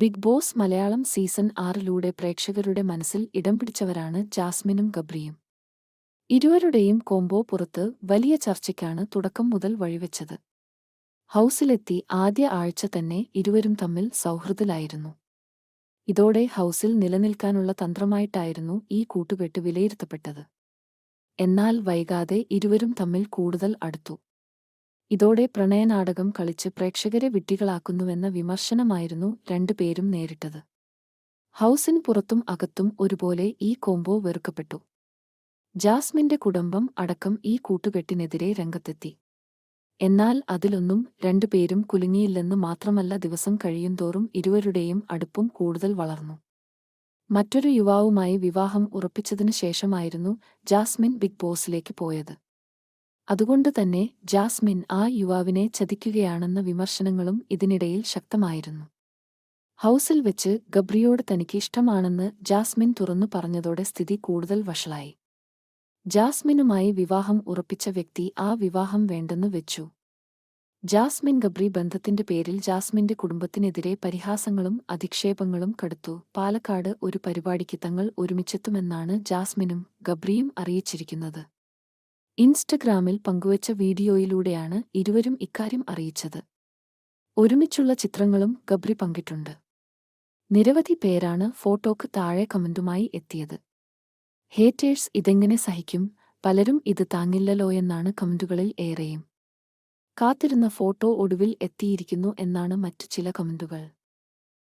Big Boss Malayalam season ആറിലൂടെ പ്രേക്ഷകരുടെ മനസ്സിൽ ഇടം പിടിച്ചവരാണ് ജാസ്മിനും ഗബ്രിയും. ഇരുവരുടെയും കോംബോ പുറത്ത് വലിയ ചർച്ചയ്ക്കാണ് തുടക്കം മുതൽ വഴിവെച്ചത്. ഹൗസിലെത്തി ആദ്യ ആഴ്ച തന്നെ ഇരുവരും തമ്മിൽ സൗഹൃദത്തിലായിരുന്നു. ഇതോടെ ഹൗസിൽ നിലനിൽക്കാനുള്ള തന്ത്രമായിട്ടായിരുന്നു ഈ കൂട്ടുകെട്ട് വിലയിരുത്തപ്പെട്ടത്. എന്നാൽ വൈകാതെ ഇരുവരും തമ്മിൽ കൂടുതൽ അടുത്തു. ഇതോടെ പ്രണയനാടകം കളിച്ച് പ്രേക്ഷകരെ വിഡ്ഢികളാക്കുന്നുവെന്ന വിമർശനമായിരുന്നു രണ്ടുപേരും നേരിട്ടത്. ഹൗസിന് പുറത്തും അകത്തും ഒരുപോലെ ഈ കോംബോ വെറുക്കപ്പെട്ടു. ജാസ്മിന്റെ കുടുംബം അടക്കം ഈ കൂട്ടുകെട്ടിനെതിരെ രംഗത്തെത്തി. എന്നാൽ അതിലൊന്നും രണ്ടുപേരും കുലുങ്ങിയില്ലെന്ന് മാത്രമല്ല ദിവസം കഴിയുന്തോറും ഇരുവരുടെയും അടുപ്പും കൂടുതൽ വളർന്നു. മറ്റൊരു യുവാവുമായി വിവാഹം ഉറപ്പിച്ചതിനു ശേഷമായിരുന്നു ജാസ്മിൻ ബിഗ് ബോസിലേക്ക് പോയത്. അതുകൊണ്ട് തന്നെ ജാസ്മിൻ ആ യുവാവിനെ ചതിക്കുകയാണെന്ന വിമർശനങ്ങളും ഇതിനിടയിൽ ശക്തമായിരുന്നു. ഹൗസിൽ വെച്ച് ഗബ്രിയോട് തനിക്ക് ഇഷ്ടമാണെന്ന് ജാസ്മിൻ തുറന്നു പറഞ്ഞതോടെ സ്ഥിതി കൂടുതൽ വഷളായി. ജാസ്മിനുമായി വിവാഹം ഉറപ്പിച്ച വ്യക്തി ആ വിവാഹം വേണ്ടെന്ന് വെച്ചു. ജാസ്മിൻ ഗബ്രി ബന്ധത്തിന്റെ പേരിൽ ജാസ്മിന്റെ കുടുംബത്തിനെതിരെ പരിഹാസങ്ങളും അധിക്ഷേപങ്ങളും കടുത്തു. പാലക്കാട് ഒരു പരിപാടിക്ക് തങ്ങൾ ഒരുമിച്ചെത്തുമെന്നാണ് ജാസ്മിനും ഗബ്രിയും അറിയിച്ചിരിക്കുന്നത്. ഇൻസ്റ്റഗ്രാമിൽ പങ്കുവച്ച വീഡിയോയിലൂടെയാണ് ഇരുവരും ഇക്കാര്യം അറിയിച്ചത്. ഒരുമിച്ചുള്ള ചിത്രങ്ങളും ഗബ്രി പങ്കിട്ടുണ്ട്. നിരവധി പേരാണ് ഫോട്ടോക്ക് താഴെ കമന്റുമായി എത്തിയത്. ഹേറ്റേഴ്സ് ഇതെങ്ങനെ സഹിക്കും? പലരും ഇത് താങ്ങില്ലലോയെന്നാണ് കമന്റുകളിൽ ഏറെയും. കാത്തിരുന്ന ഫോട്ടോ ഒടുവിൽ എത്തിയിരിക്കുന്നു എന്നാണ് മറ്റു ചില കമന്റുകൾ.